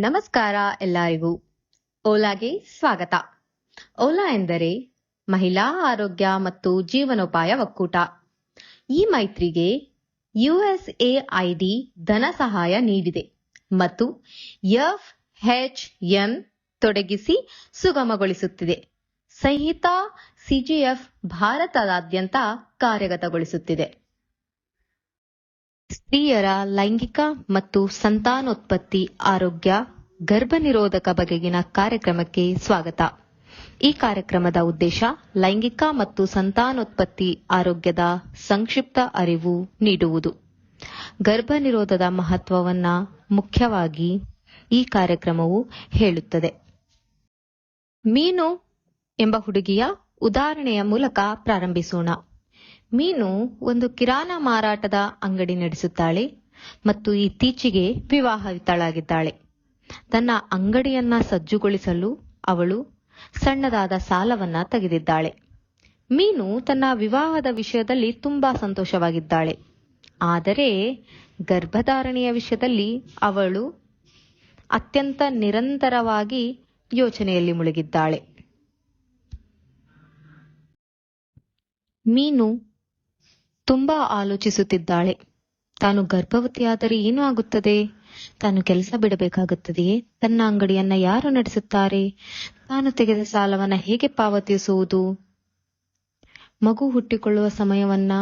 ನಮಸ್ಕಾರ ಎಲ್ಲರಿಗೂ. ಓಲಾಗೆ ಸ್ವಾಗತ. ಓಲಾ ಎಂದರೆ ಮಹಿಳಾ ಆರೋಗ್ಯ ಮತ್ತು ಜೀವನೋಪಾಯ ಒಕ್ಕೂಟ. ಈ ಮೈತ್ರಿಗೆ ಯುಎಸ್ಎಐಡಿ ಧನ ಸಹಾಯ ನೀಡಿದೆ ಮತ್ತು ಎಫ್ ಹೆಚ್ ಎನ್ ತೊಡಗಿಸಿ ಸುಗಮಗೊಳಿಸುತ್ತಿದೆ. ಸಂಹಿತಾ ಸಿಜಿಎಫ್ ಭಾರತದಾದ್ಯಂತ ಕಾರ್ಯಗತಗೊಳಿಸುತ್ತಿದೆ. ಸ್ತ್ರೀಯರ ಲೈಂಗಿಕ ಮತ್ತು ಸಂತಾನೋತ್ಪತ್ತಿ, ಆರೋಗ್ಯ, ಗರ್ಭನಿರೋಧಕ ಬಗೆಗಿನ ಕಾರ್ಯಕ್ರಮಕ್ಕೆ ಸ್ವಾಗತ. ಈ ಕಾರ್ಯಕ್ರಮದ ಉದ್ದೇಶ ಲೈಂಗಿಕ ಮತ್ತು ಸಂತಾನೋತ್ಪತ್ತಿ, ಆರೋಗ್ಯದ ಸಂಕ್ಷಿಪ್ತ ಅರಿವು ನೀಡುವುದು. ಗರ್ಭನಿರೋಧದ ಮಹತ್ವವನ್ನ ಮುಖ್ಯವಾಗಿ ಈ ಕಾರ್ಯಕ್ರಮವು ಹೇಳುತ್ತದೆ. ಮೀನು ಎಂಬ ಹುಡುಗಿಯ ಉದಾಹರಣೆಯ ಮೂಲಕ ಪ್ರಾರಂಭಿಸೋಣ. ಮೀನು ಒಂದು ಕಿರಾಣ ಮಾರಾಟದ ಅಂಗಡಿ ನಡೆಸುತ್ತಾಳೆ ಮತ್ತು ಇತ್ತೀಚೆಗೆ ವಿವಾಹಿತಳಾಗಿದ್ದಾಳೆ ತನ್ನ ಅಂಗಡಿಯನ್ನ ಸಜ್ಜುಗೊಳಿಸಲು ಅವಳು ಸಣ್ಣದಾದ ಸಾಲವನ್ನ ತೆಗೆದಿದ್ದಾಳೆ. ಮೀನು ತನ್ನ ವಿವಾಹದ ವಿಷಯದಲ್ಲಿ ತುಂಬಾ ಸಂತೋಷವಾಗಿದ್ದಾಳೆ. ಆದರೆ ಗರ್ಭಧಾರಣೆಯ ವಿಷಯದಲ್ಲಿ ಅವಳು ಅತ್ಯಂತ ನಿರಂತರವಾಗಿ ಯೋಚನೆಯಲ್ಲಿ ಮುಳುಗಿದ್ದಾಳೆ. ಮೀನು ತುಂಬಾ ಆಲೋಚಿಸುತ್ತಿದ್ದಾಳೆ. ತಾನು ಗರ್ಭವತಿಯಾದರೆ ಏನು ಆಗುತ್ತದೆ? ತಾನು ಕೆಲಸ ಬಿಡಬೇಕಾಗುತ್ತದೆಯೇ? ತನ್ನ ಅಂಗಡಿಯನ್ನ ಯಾರು ನಡೆಸುತ್ತಾರೆ? ತಾನು ತೆಗೆದ ಸಾಲವನ್ನ ಹೇಗೆ ಪಾವತಿಸುವುದು? ಮಗು ಹುಟ್ಟಿಕೊಳ್ಳುವ ಸಮಯವನ್ನ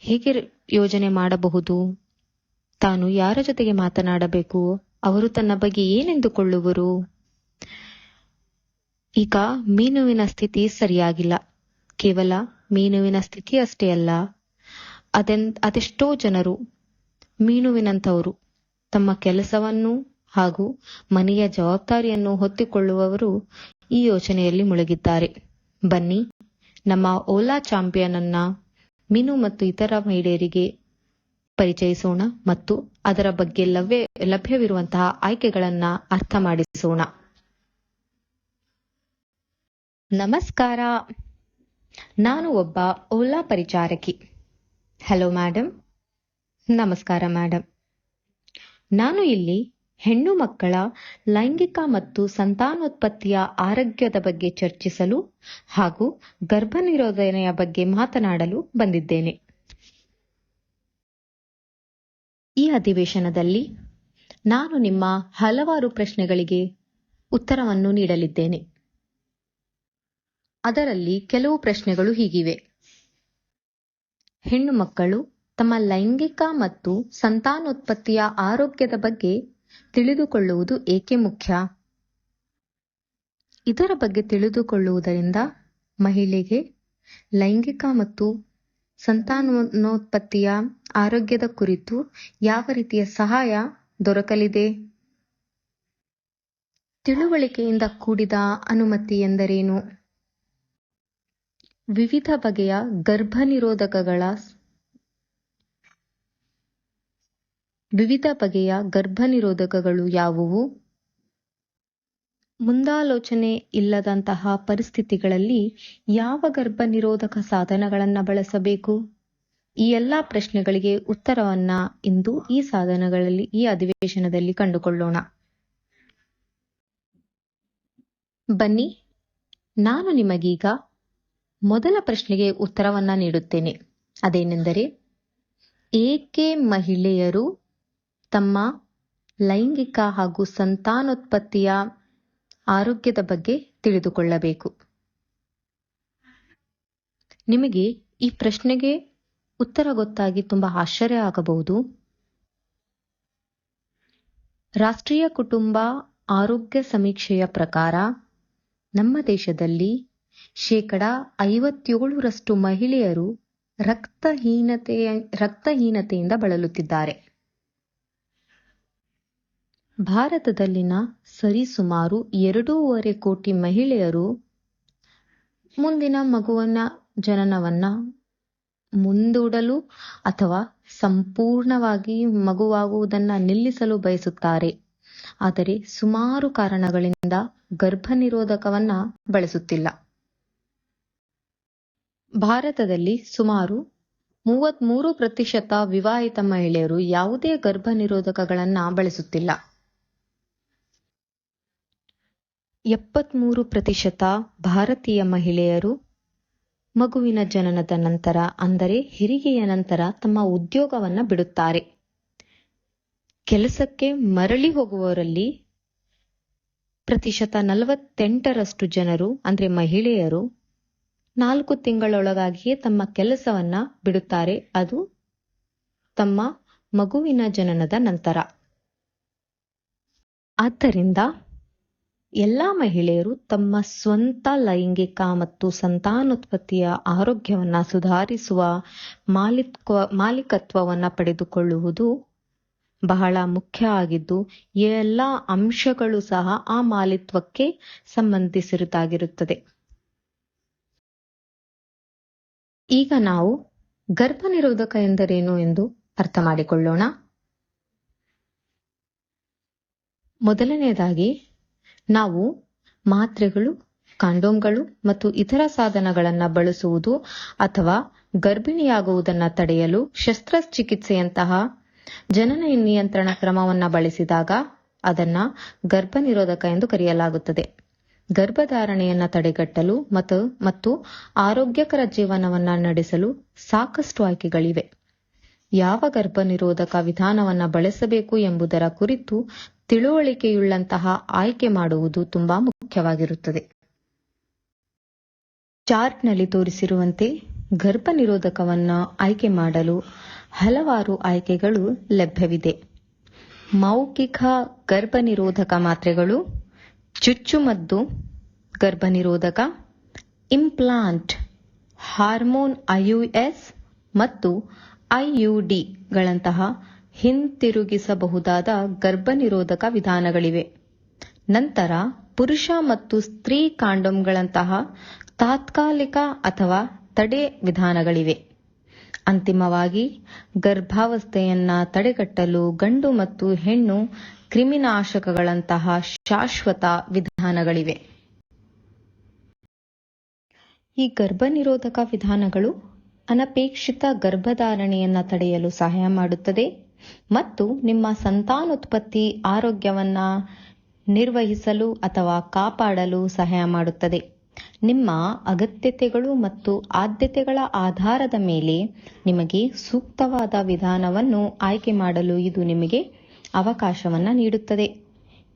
ಹೇಗೆ ಯೋಜನೆ ಮಾಡಬಹುದು? ತಾನು ಯಾರ ಜೊತೆಗೆ ಮಾತನಾಡಬೇಕು? ಅವರು ತನ್ನ ಬಗ್ಗೆ ಏನೆಂದುಕೊಳ್ಳುವರು? ಈಗ ಮೀನುವಿನ ಸ್ಥಿತಿ ಸರಿಯಾಗಿಲ್ಲ. ಕೇವಲ ಮೀನುವಿನ ಸ್ಥಿತಿ ಅಷ್ಟೇ ಅಲ್ಲ. ಅದೆನ್, ಅದೆಷ್ಟೋ ಜನರು ಮೀನುವಿನಂಥವರು ತಮ್ಮ ಕೆಲಸವನ್ನು ಹಾಗೂ ಮನೆಯ ಜವಾಬ್ದಾರಿಯನ್ನು ಹೊತ್ತುಕೊಳ್ಳುವವರು ಈ ಯೋಚನೆಯಲ್ಲಿ ಮುಳುಗಿದ್ದಾರೆ. ಬನ್ನಿ, ನಮ್ಮ ಓಲಾ ಚಾಂಪಿಯನ್ ಅನ್ನ ಮೀನು ಮತ್ತು ಇತರ ಮಹಿಳೆಯರಿಗೆ ಪರಿಚಯಿಸೋಣ ಮತ್ತು ಅದರ ಬಗ್ಗೆ ಲಭ್ಯ ಲಭ್ಯವಿರುವಂತಹ ಆಯ್ಕೆಗಳನ್ನ ಅರ್ಥ ಮಾಡಿಸೋಣ. ನಮಸ್ಕಾರ, ನಾನು ಒಬ್ಬ ಓಲಾ ಪರಿಚಾರಕಿ. ಹಲೋ ಮೇಡಮ್ ನಮಸ್ಕಾರ ಮೇಡಮ್ ನಾನು ಇಲ್ಲಿ ಹೆಣ್ಣು ಮಕ್ಕಳ ಲೈಂಗಿಕ ಮತ್ತು ಸಂತಾನೋತ್ಪತ್ತಿಯ ಆರೋಗ್ಯದ ಬಗ್ಗೆ ಚರ್ಚಿಸಲು ಹಾಗೂ ಗರ್ಭನಿರೋಧನೆಯ ಬಗ್ಗೆ ಮಾತನಾಡಲು ಬಂದಿದ್ದೇನೆ. ಈ ಅಧಿವೇಶನದಲ್ಲಿ ನಾನು ನಿಮ್ಮ ಹಲವಾರು ಪ್ರಶ್ನೆಗಳಿಗೆ ಉತ್ತರವನ್ನು ನೀಡಲಿದ್ದೇನೆ. ಅದರಲ್ಲಿ ಕೆಲವು ಪ್ರಶ್ನೆಗಳು ಹೀಗಿವೆ. ಹೆಣ್ಣು ಮಕ್ಕಳು ತಮ್ಮ ಲೈಂಗಿಕ ಮತ್ತು ಸಂತಾನೋತ್ಪತ್ತಿಯ ಆರೋಗ್ಯದ ಬಗ್ಗೆ ತಿಳಿದುಕೊಳ್ಳುವುದು ಏಕೆ ಮುಖ್ಯ? ಇದರ ಬಗ್ಗೆ ತಿಳಿದುಕೊಳ್ಳುವುದರಿಂದ ಮಹಿಳೆಗೆ ಲೈಂಗಿಕ ಮತ್ತು ಸಂತಾನೋತ್ಪತ್ತಿಯ ಆರೋಗ್ಯದ ಕುರಿತು ಯಾವ ರೀತಿಯ ಸಹಾಯ ದೊರಕಲಿದೆ? ತಿಳುವಳಿಕೆಯಿಂದ ಕೂಡಿದ ಅನುಮತಿ ಎಂದರೇನು? ವಿವಿಧ ಬಗೆಯ ಗರ್ಭನಿರೋಧಕಗಳ ವಿವಿಧ ಬಗೆಯ ಗರ್ಭನಿರೋಧಕಗಳು ಯಾವುವು? ಮುಂದಾಲೋಚನೆ ಇಲ್ಲದಂತಹ ಪರಿಸ್ಥಿತಿಗಳಲ್ಲಿ ಯಾವ ಗರ್ಭನಿರೋಧಕ ಸಾಧನಗಳನ್ನು ಬಳಸಬೇಕು? ಈ ಎಲ್ಲಾ ಪ್ರಶ್ನೆಗಳಿಗೆ ಉತ್ತರವನ್ನ ಇಂದು ಈ ಸಾಧನಗಳಲ್ಲಿ, ಈ ಅಧಿವೇಶನದಲ್ಲಿ ಕಂಡುಕೊಳ್ಳೋಣ. ಬನ್ನಿ, ನಾನು ನಿಮಗೀಗ ಮೊದಲ ಪ್ರಶ್ನೆಗೆ ಉತ್ತರವನ್ನ ನೀಡುತ್ತೇನೆ. ಅದೇನೆಂದರೆ, ಏಕೆ ಮಹಿಳೆಯರು ತಮ್ಮ ಲೈಂಗಿಕ ಹಾಗೂ ಸಂತಾನೋತ್ಪತ್ತಿಯ ಆರೋಗ್ಯದ ಬಗ್ಗೆ ತಿಳಿದುಕೊಳ್ಳಬೇಕು? ನಿಮಗೆ ಈ ಪ್ರಶ್ನೆಗೆ ಉತ್ತರ ಗೊತ್ತಾಗಿ ತುಂಬಾ ಆಶ್ಚರ್ಯ ಆಗಬಹುದು. ರಾಷ್ಟ್ರೀಯ ಕುಟುಂಬ ಆರೋಗ್ಯ ಸಮೀಕ್ಷೆಯ ಪ್ರಕಾರ ನಮ್ಮ ದೇಶದಲ್ಲಿ ಶೇಕಡ ಐವತ್ತೇಳರಷ್ಟು ಮಹಿಳೆಯರು ರಕ್ತಹೀನತೆಯ ರಕ್ತಹೀನತೆಯಿಂದ ಬಳಲುತ್ತಿದ್ದಾರೆ. ಭಾರತದಲ್ಲಿನ ಸರಿಸುಮಾರು ಎರಡೂವರೆ ಕೋಟಿ ಮಹಿಳೆಯರು ಮುಂದಿನ ಮಗುವನ್ನ, ಜನನವನ್ನ ಮುಂದೂಡಲು ಅಥವಾ ಸಂಪೂರ್ಣವಾಗಿ ಮಗುವಾಗುವುದನ್ನ ನಿಲ್ಲಿಸಲು ಬಯಸುತ್ತಾರೆ. ಆದರೆ ಸುಮಾರು ಕಾರಣಗಳಿಂದ ಗರ್ಭನಿರೋಧಕವನ್ನ ಬಳಸುತ್ತಿಲ್ಲ. ಭಾರತದಲ್ಲಿ ಸುಮಾರು ಮೂವತ್ಮೂರು ಪ್ರತಿಶತ ವಿವಾಹಿತ ಮಹಿಳೆಯರು ಯಾವುದೇ ಗರ್ಭನಿರೋಧಕಗಳನ್ನು ಬಳಸುತ್ತಿಲ್ಲ. ಎಪ್ಪತ್ಮೂರು ಪ್ರತಿಶತ ಭಾರತೀಯ ಮಹಿಳೆಯರು ಮಗುವಿನ ಜನನದ ನಂತರ, ಅಂದರೆ ಹೆರಿಗೆಯ ನಂತರ ತಮ್ಮ ಉದ್ಯೋಗವನ್ನು ಬಿಡುತ್ತಾರೆ. ಕೆಲಸಕ್ಕೆ ಮರಳಿ ಹೋಗುವವರಲ್ಲಿ ಪ್ರತಿಶತ ನಲವತ್ತೆಂಟರಷ್ಟು ಜನರು, ಅಂದರೆ ಮಹಿಳೆಯರು ನಾಲ್ಕು ತಿಂಗಳೊಳಗಾಗಿಯೇ ತಮ್ಮ ಕೆಲಸವನ್ನ ಬಿಡುತ್ತಾರೆ. ಅದು ತಮ್ಮ ಮಗುವಿನ ಜನನದ ನಂತರ. ಆದ್ದರಿಂದ ಎಲ್ಲಾ ಮಹಿಳೆಯರು ತಮ್ಮ ಸ್ವಂತ ಲೈಂಗಿಕ ಮತ್ತು ಸಂತಾನೋತ್ಪತ್ತಿಯ ಆರೋಗ್ಯವನ್ನ ಸುಧಾರಿಸುವ ಮಾಲಿತ್ವ, ಮಾಲೀಕತ್ವವನ್ನ ಪಡೆದುಕೊಳ್ಳುವುದು ಬಹಳ ಮುಖ್ಯ ಆಗಿದ್ದು ಎಲ್ಲ ಅಂಶಗಳು ಸಹ ಆ ಮಾಲಿತ್ವಕ್ಕೆ ಸಂಬಂಧಿಸಿರುತ್ತಾಗಿರುತ್ತದೆ. ಈಗ ನಾವು ಗರ್ಭನಿರೋಧಕ ಎಂದರೇನು ಎಂದು ಅರ್ಥ ಮಾಡಿಕೊಳ್ಳೋಣ ಮೊದಲನೆಯದಾಗಿ ನಾವು ಮಾತ್ರೆಗಳು, ಕಾಂಡೋಮ್ಗಳು ಮತ್ತು ಇತರ ಸಾಧನಗಳನ್ನು ಬಳಸುವುದು ಅಥವಾ ಗರ್ಭಿಣಿಯಾಗುವುದನ್ನು ತಡೆಯಲು ಶಸ್ತ್ರಚಿಕಿತ್ಸೆಯಂತಹ ಜನನ ನಿಯಂತ್ರಣ ಕ್ರಮವನ್ನು ಬಳಸಿದಾಗ ಅದನ್ನ ಗರ್ಭನಿರೋಧಕ ಎಂದು ಕರೆಯಲಾಗುತ್ತದೆ. ಗರ್ಭಧಾರಣೆಯನ್ನ ತಡೆಗಟ್ಟಲು ಮತ್ತು ಮತ್ತು ಆರೋಗ್ಯಕರ ಜೀವನವನ್ನ ನಡೆಸಲು ಸಾಕಷ್ಟು ಆಯ್ಕೆಗಳಿವೆ. ಯಾವ ಗರ್ಭನಿರೋಧಕ ವಿಧಾನವನ್ನ ಬಳಸಬೇಕು ಎಂಬುದರ ಕುರಿತು ತಿಳುವಳಿಕೆಯುಳ್ಳಂತಹ ಆಯ್ಕೆ ಮಾಡುವುದು ತುಂಬಾ ಮುಖ್ಯವಾಗಿರುತ್ತದೆ. ಚಾರ್ಟ್ನಲ್ಲಿ ತೋರಿಸಿರುವಂತೆ ಗರ್ಭನಿರೋಧಕವನ್ನು ಆಯ್ಕೆ ಮಾಡಲು ಹಲವಾರು ಆಯ್ಕೆಗಳು ಲಭ್ಯವಿದೆ. ಮೌಖಿಕ ಗರ್ಭನಿರೋಧಕ ಮಾತ್ರೆಗಳು ಚುಚ್ಚುಮದ್ದು, ಗರ್ಭನಿರೋಧಕ ಇಂಪ್ಲಾಂಟ್ ಹಾರ್ಮೋನ್ ಐಯುಎಸ್ ಮತ್ತು ಐಯುಡಿಗಳಂತಹ ಹಿಂತಿರುಗಿಸಬಹುದಾದ ಗರ್ಭನಿರೋಧಕ ವಿಧಾನಗಳಿವೆ. ನಂತರ ಪುರುಷ ಮತ್ತು ಸ್ತ್ರೀ ಕಾಂಡೋಮ್ಗಳಂತಹ ತಾತ್ಕಾಲಿಕ ಅಥವಾ ತಡೆ ವಿಧಾನಗಳಿವೆ. ಅಂತಿಮವಾಗಿ ಗರ್ಭಾವಸ್ಥೆಯನ್ನ ತಡೆಗಟ್ಟಲು ಗಂಡು ಮತ್ತು ಹೆಣ್ಣು ಕ್ರಿಮಿನಾಶಕಗಳಂತಹ ಶಾಶ್ವತ ವಿಧಾನಗಳಿವೆ. ಈ ಗರ್ಭನಿರೋಧಕ ವಿಧಾನಗಳು ಅನಪೇಕ್ಷಿತ ಗರ್ಭಧಾರಣೆಯನ್ನು ತಡೆಯಲು ಸಹಾಯ ಮಾಡುತ್ತದೆ ಮತ್ತು ನಿಮ್ಮ ಸಂತಾನೋತ್ಪತ್ತಿ ಆರೋಗ್ಯವನ್ನ ನಿರ್ವಹಿಸಲು ಅಥವಾ ಕಾಪಾಡಲು ಸಹಾಯ ಮಾಡುತ್ತದೆ. ನಿಮ್ಮ ಅಗತ್ಯತೆಗಳು ಮತ್ತು ಆದ್ಯತೆಗಳ ಆಧಾರದ ಮೇಲೆ ನಿಮಗೆ ಸೂಕ್ತವಾದ ವಿಧಾನವನ್ನು ಆಯ್ಕೆ ಮಾಡಲು ಇದು ನಿಮಗೆ ಅವಕಾಶವನ್ನ ನೀಡುತ್ತದೆ.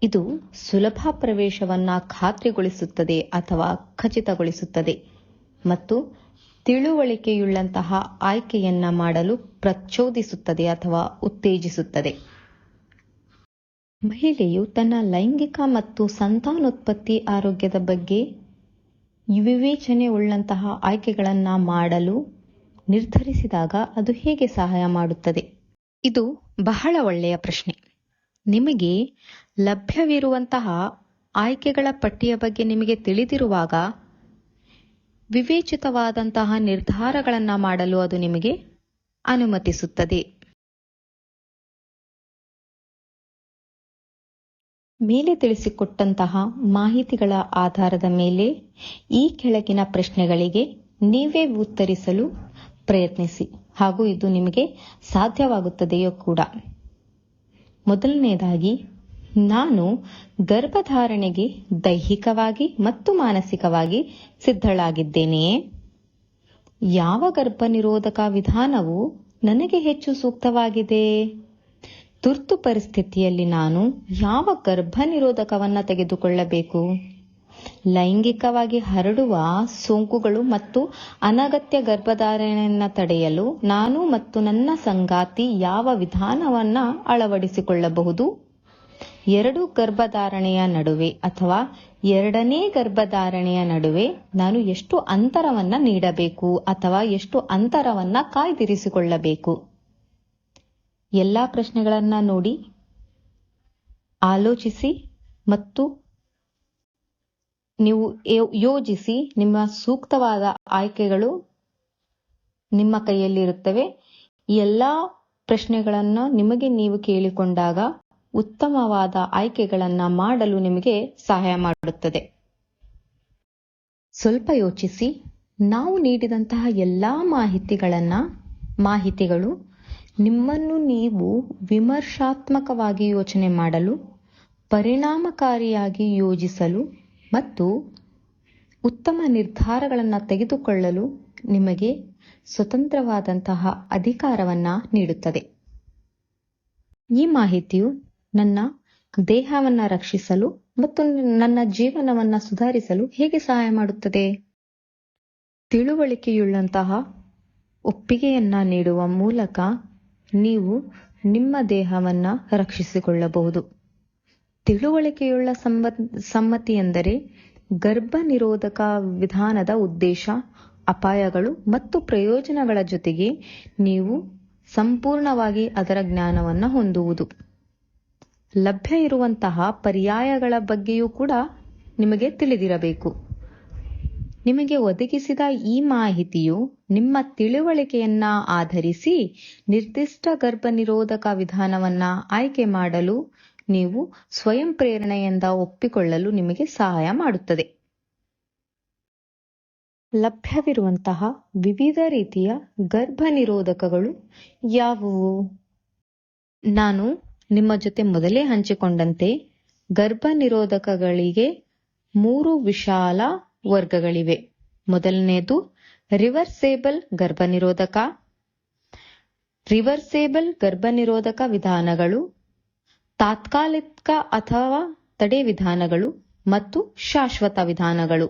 ಇದು ಸುಲಭ ಪ್ರವೇಶವನ್ನ ಖಾತ್ರಿಗೊಳಿಸುತ್ತದೆ ಅಥವಾ ಖಚಿತಗೊಳಿಸುತ್ತದೆ ಮತ್ತು ತಿಳುವಳಿಕೆಯುಳ್ಳಂತಹ ಆಯ್ಕೆಯನ್ನ ಮಾಡಲು ಪ್ರಚೋದಿಸುತ್ತದೆ ಅಥವಾ ಉತ್ತೇಜಿಸುತ್ತದೆ. ಮಹಿಳೆಯು ತನ್ನ ಲೈಂಗಿಕ ಮತ್ತು ಸಂತಾನೋತ್ಪತ್ತಿ ಆರೋಗ್ಯದ ಬಗ್ಗೆ ವಿವೇಚನೆ ಉಳ್ಳಂತಹ ಆಯ್ಕೆಗಳನ್ನು ಮಾಡಲು ನಿರ್ಧರಿಸಿದಾಗ ಅದು ಹೇಗೆ ಸಹಾಯ ಮಾಡುತ್ತದೆ? ಇದು ಬಹಳ ಒಳ್ಳೆಯ ಪ್ರಶ್ನೆ. ನಿಮಗೆ ಲಭ್ಯವಿರುವಂತಹ ಆಯ್ಕೆಗಳ ಪಟ್ಟಿಯ ಬಗ್ಗೆ ನಿಮಗೆ ತಿಳಿದಿರುವಾಗ ವಿವೇಚಿತವಾದಂತಹ ನಿರ್ಧಾರಗಳನ್ನು ಮಾಡಲು ಅದು ನಿಮಗೆ ಅನುಮತಿಸುತ್ತದೆ. ಮೇಲೆ ತಿಳಿಸಿಕೊಟ್ಟಂತಹ ಮಾಹಿತಿಗಳ ಆಧಾರದ ಮೇಲೆ ಈ ಕೆಳಗಿನ ಪ್ರಶ್ನೆಗಳಿಗೆ ನೀವೇ ಉತ್ತರಿಸಲು ಪ್ರಯತ್ನಿಸಿ ಹಾಗೂ ಇದು ನಿಮಗೆ ಸಾಧ್ಯವಾಗುತ್ತದೆಯೋ ಕೂಡ. ಮೊದಲನೆಯದಾಗಿ ನಾನು ಗರ್ಭಧಾರಣೆಗೆ ದೈಹಿಕವಾಗಿ ಮತ್ತು ಮಾನಸಿಕವಾಗಿ ಸಿದ್ಧಳಾಗಿದ್ದೇನೆಯೇ ಯಾವ ಗರ್ಭನಿರೋಧಕ ವಿಧಾನವು ನನಗೆ ಹೆಚ್ಚು ಸೂಕ್ತವಾಗಿದೆ? ತುರ್ತು ಪರಿಸ್ಥಿತಿಯಲ್ಲಿ ನಾನು ಯಾವ ಗರ್ಭನಿರೋಧಕವನ್ನು ತೆಗೆದುಕೊಳ್ಳಬೇಕು? ಲೈಂಗಿಕವಾಗಿ ಹರಡುವ ಸೋಂಕುಗಳು ಮತ್ತು ಅನಗತ್ಯ ಗರ್ಭಧಾರಣೆಯನ್ನ ತಡೆಯಲು ನಾನು ಮತ್ತು ನನ್ನ ಸಂಗಾತಿ ಯಾವ ವಿಧಾನವನ್ನ ಅಳವಡಿಸಿಕೊಳ್ಳಬಹುದು? ಎರಡು ಗರ್ಭಧಾರಣೆಯ ನಡುವೆ ಅಥವಾ ಎರಡನೇ ಗರ್ಭಧಾರಣೆಯ ನಡುವೆ ನಾನು ಎಷ್ಟು ಅಂತರವನ್ನ ನೀಡಬೇಕು ಅಥವಾ ಎಷ್ಟು ಅಂತರವನ್ನ ಕಾಯ್ದಿರಿಸಿಕೊಳ್ಳಬೇಕು? ಎಲ್ಲಾ ಪ್ರಶ್ನೆಗಳನ್ನ ನೋಡಿ, ಆಲೋಚಿಸಿ ಮತ್ತು ನೀವು ಯೋಜಿಸಿ ನಿಮ್ಮ ಸೂಕ್ತವಾದ ಆಯ್ಕೆಗಳು ನಿಮ್ಮ ಕೈಯಲ್ಲಿರುತ್ತವೆ. ಎಲ್ಲ ಪ್ರಶ್ನೆಗಳನ್ನ ನಿಮಗೆ ನೀವು ಕೇಳಿಕೊಂಡಾಗ ಉತ್ತಮವಾದ ಆಯ್ಕೆಗಳನ್ನ ಮಾಡಲು ನಿಮಗೆ ಸಹಾಯ ಮಾಡುತ್ತದೆ. ಸ್ವಲ್ಪ ಯೋಚಿಸಿ. ನಾವು ನೀಡಿದಂತಹ ಎಲ್ಲಾ ಮಾಹಿತಿಗಳನ್ನ, ಮಾಹಿತಿಗಳು ನಿಮ್ಮನ್ನು ನೀವು ವಿಮರ್ಶಾತ್ಮಕವಾಗಿ ಯೋಚನೆ ಮಾಡಲು, ಪರಿಣಾಮಕಾರಿಯಾಗಿ ಯೋಜಿಸಲು ಮತ್ತು ಉತ್ತಮ ನಿರ್ಧಾರಗಳನ್ನು ತೆಗೆದುಕೊಳ್ಳಲು ನಿಮಗೆ ಸ್ವತಂತ್ರವಾದಂತಹ ಅಧಿಕಾರವನ್ನ ನೀಡುತ್ತದೆ. ಈ ಮಾಹಿತಿಯು ನನ್ನ ದೇಹವನ್ನ ರಕ್ಷಿಸಲು ಮತ್ತು ನನ್ನ ಜೀವನವನ್ನ ಸುಧಾರಿಸಲು ಹೇಗೆ ಸಹಾಯ ಮಾಡುತ್ತದೆ? ತಿಳುವಳಿಕೆಯುಳ್ಳಂತಹ ಒಪ್ಪಿಗೆಯನ್ನ ನೀಡುವ ಮೂಲಕ ನೀವು ನಿಮ್ಮ ದೇಹವನ್ನ ರಕ್ಷಿಸಿಕೊಳ್ಳಬಹುದು. ತಿಳುವಳಿಕೆಯುಳ್ಳ ಸಮ್ಮತಿ ಎಂದರೆ ಗರ್ಭ ನಿರೋಧಕ ವಿಧಾನದ ಉದ್ದೇಶ, ಅಪಾಯಗಳು ಮತ್ತು ಪ್ರಯೋಜನಗಳ ಜೊತೆಗೆ ನೀವು ಸಂಪೂರ್ಣವಾಗಿ ಅದರ ಜ್ಞಾನವನ್ನು ಹೊಂದುವುದು. ಲಭ್ಯ ಇರುವಂತಹ ಪರ್ಯಾಯಗಳ ಬಗ್ಗೆಯೂ ಕೂಡ ನಿಮಗೆ ತಿಳಿದಿರಬೇಕು. ನಿಮಗೆ ಒದಗಿಸಿದ ಈ ಮಾಹಿತಿಯು ನಿಮ್ಮ ತಿಳುವಳಿಕೆಯನ್ನ ಆಧರಿಸಿ ನಿರ್ದಿಷ್ಟ ಗರ್ಭ ನಿರೋಧಕ ವಿಧಾನವನ್ನ ಆಯ್ಕೆ ಮಾಡಲು ನೀವು ಸ್ವಯಂ ಪ್ರೇರಣೆಯಿಂದ ಒಪ್ಪಿಕೊಳ್ಳಲು ನಿಮಗೆ ಸಹಾಯ ಮಾಡುತ್ತದೆ. ಲಭ್ಯವಿರುವಂತಹ ವಿವಿಧ ರೀತಿಯ ಗರ್ಭ ನಿರೋಧಕಗಳು ಯಾವುವು? ನಾನು ನಿಮ್ಮ ಜೊತೆ ಮೊದಲೇ ಹಂಚಿಕೊಂಡಂತೆ, ಗರ್ಭ ನಿರೋಧಕಗಳಿಗೆ ಮೂರು ವಿಶಾಲ ವರ್ಗಗಳಿವೆ. ಮೊದಲನೆಯದು ರಿವರ್ಸೇಬಲ್ ಗರ್ಭನಿರೋಧಕ ರಿವರ್ಸೇಬಲ್ ಗರ್ಭನಿರೋಧಕ ವಿಧಾನಗಳು ತಾತ್ಕಾಲಿಕ ಅಥವಾ ತಡೆ ವಿಧಾನಗಳು ಮತ್ತು ಶಾಶ್ವತ ವಿಧಾನಗಳು.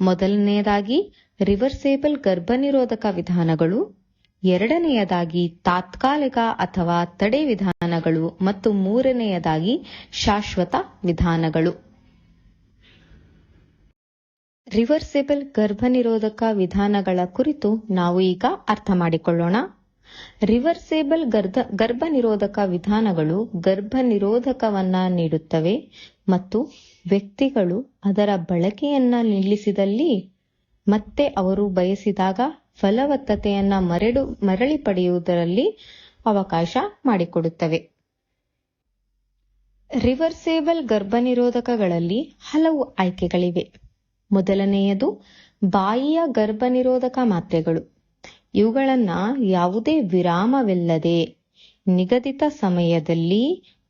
ಮೊದಲನೆಯದಾಗಿ, ರಿವರ್ಸೇಬಲ್ ಗರ್ಭನಿರೋಧಕ ವಿಧಾನಗಳು. ಎರಡನೆಯದಾಗಿ, ತಾತ್ಕಾಲಿಕ ಅಥವಾ ತಡೆ ವಿಧಾನಗಳು. ಮತ್ತು ಮೂರನೆಯದಾಗಿ, ಶಾಶ್ವತ ವಿಧಾನಗಳು. ರಿವರ್ಸೇಬಲ್ ಗರ್ಭನಿರೋಧಕ ವಿಧಾನಗಳ ಕುರಿತು ನಾವು ಈಗ ಅರ್ಥ ಮಾಡಿಕೊಳ್ಳೋಣ. ರಿವರ್ಸೇಬಲ್ ಗರ್ಭನಿರೋಧಕ ಗರ್ಭ ನಿರೋಧಕ ವಿಧಾನಗಳು ಗರ್ಭನಿರೋಧಕವನ್ನ ನೀಡುತ್ತವೆ ಮತ್ತು ವ್ಯಕ್ತಿಗಳು ಅದರ ಬಳಕೆಯನ್ನ ನಿಲ್ಲಿಸಿದಲ್ಲಿ ಮತ್ತೆ ಅವರು ಬಯಸಿದಾಗ ಫಲವತ್ತತೆಯನ್ನ ಮರಳು ಮರಳಿ ಪಡೆಯುವುದರಲ್ಲಿ ಅವಕಾಶ ಮಾಡಿಕೊಡುತ್ತವೆ. ರಿವರ್ಸೇಬಲ್ ಗರ್ಭನಿರೋಧಕಗಳಲ್ಲಿ ಹಲವು ಆಯ್ಕೆಗಳಿವೆ. ಮೊದಲನೆಯದು ಬಾಯಿಯ ಗರ್ಭನಿರೋಧಕ ಮಾತ್ರೆಗಳು. ಇವುಗಳನ್ನ ಯಾವುದೇ ವಿರಾಮವಿಲ್ಲದೆ ನಿಗದಿತ ಸಮಯದಲ್ಲಿ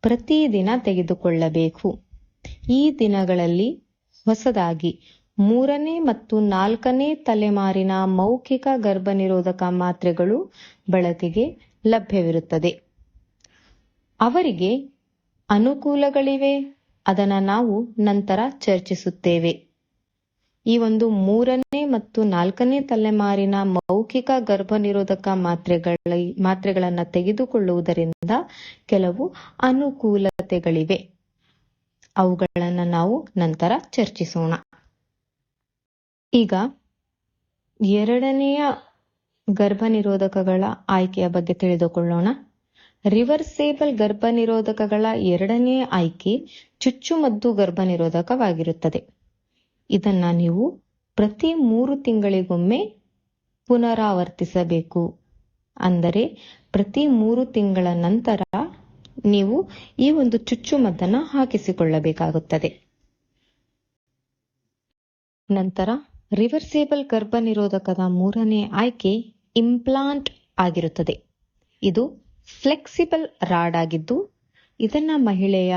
ಪ್ರತಿದಿನ ತೆಗೆದುಕೊಳ್ಳಬೇಕು. ಈ ದಿನಗಳಲ್ಲಿ ಹೊಸದಾಗಿ ಮೂರನೇ ಮತ್ತು ನಾಲ್ಕನೇ ತಲೆಮಾರಿನ ಮೌಖಿಕ ಗರ್ಭನಿರೋಧಕ ಮಾತ್ರೆಗಳು ಬಳಕೆಗೆ ಲಭ್ಯವಿರುತ್ತದೆ. ಅವರಿಗೆ ಅನುಕೂಲಗಳಿವೆ. ಅದನ್ನ ನಾವು ನಂತರ ಚರ್ಚಿಸುತ್ತೇವೆ. ಈ ಒಂದು ಮೂರನೇ ಮತ್ತು ನಾಲ್ಕನೇ ತಲೆಮಾರಿನ ಮೌಖಿಕ ಗರ್ಭನಿರೋಧಕ ಮಾತ್ರೆಗಳ, ಮಾತ್ರೆಗಳನ್ನ ತೆಗೆದುಕೊಳ್ಳುವುದರಿಂದ ಕೆಲವು ಅನುಕೂಲತೆಗಳಿವೆ. ಅವುಗಳನ್ನು ನಾವು ನಂತರ ಚರ್ಚಿಸೋಣ. ಈಗ ಎರಡನೆಯ ಗರ್ಭನಿರೋಧಕಗಳ ಆಯ್ಕೆಯ ಬಗ್ಗೆ ತಿಳಿದುಕೊಳ್ಳೋಣ. ರಿವರ್ಸೇಬಲ್ ಗರ್ಭನಿರೋಧಕಗಳ ಎರಡನೇ ಆಯ್ಕೆ ಚುಚ್ಚುಮದ್ದು ಗರ್ಭನಿರೋಧಕವಾಗಿರುತ್ತದೆ. ಇದನ್ನ ನೀವು ಪ್ರತಿ ಮೂರು ತಿಂಗಳಿಗೊಮ್ಮೆ ಪುನರಾವರ್ತಿಸಬೇಕು. ಅಂದರೆ ಪ್ರತಿ ಮೂರು ತಿಂಗಳ ನಂತರ ನೀವು ಈ ಒಂದು ಚುಚ್ಚುಮದ್ದನ್ನು ಹಾಕಿಸಿಕೊಳ್ಳಬೇಕಾಗುತ್ತದೆ. ನಂತರ ರಿವರ್ಸೇಬಲ್ ಗರ್ಭ ನಿರೋಧಕದ ಮೂರನೇ ಆಯ್ಕೆ ಇಂಪ್ಲಾಂಟ್ ಆಗಿರುತ್ತದೆ. ಇದು ಫ್ಲೆಕ್ಸಿಬಲ್ ರಾಡ್ ಆಗಿದ್ದು, ಇದನ್ನ ಮಹಿಳೆಯ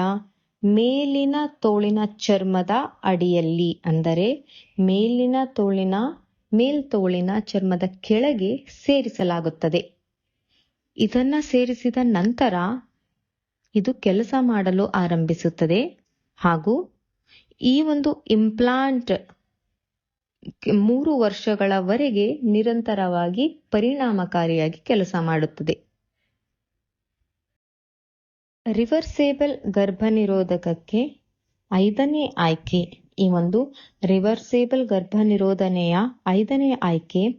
ಮೇಲಿನ ತೋಳಿನ ಚರ್ಮದ ಅಡಿಯಲ್ಲಿ ಅಂದರೆ ಮೇಲಿನ ತೋಳಿನ ಮೇಲ್ತೋಳಿನ ಚರ್ಮದ ಕೆಳಗೆ ಸೇರಿಸಲಾಗುತ್ತದೆ. ಇದನ್ನ ಸೇರಿಸಿದ ನಂತರ ಇದು ಕೆಲಸ ಮಾಡಲು ಆರಂಭಿಸುತ್ತದೆ. ಹಾಗೂ ಈ ಒಂದು ಇಂಪ್ಲಾಂಟ್ ಮೂರು ವರ್ಷಗಳವರೆಗೆ ನಿರಂತರವಾಗಿ ಪರಿಣಾಮಕಾರಿಯಾಗಿ ಕೆಲಸ ಮಾಡುತ್ತದೆ. ರಿವರ್ಸೇಬಲ್ ಗರ್ಭನಿರೋಧಕಕ್ಕೆ ಐದನೇ ಆಯ್ಕೆ. ಈ ಒಂದು ರಿವರ್ಸೇಬಲ್ ಗರ್ಭನಿರೋಧನೆಯ ಐದನೇ ಆಯ್ಕೆ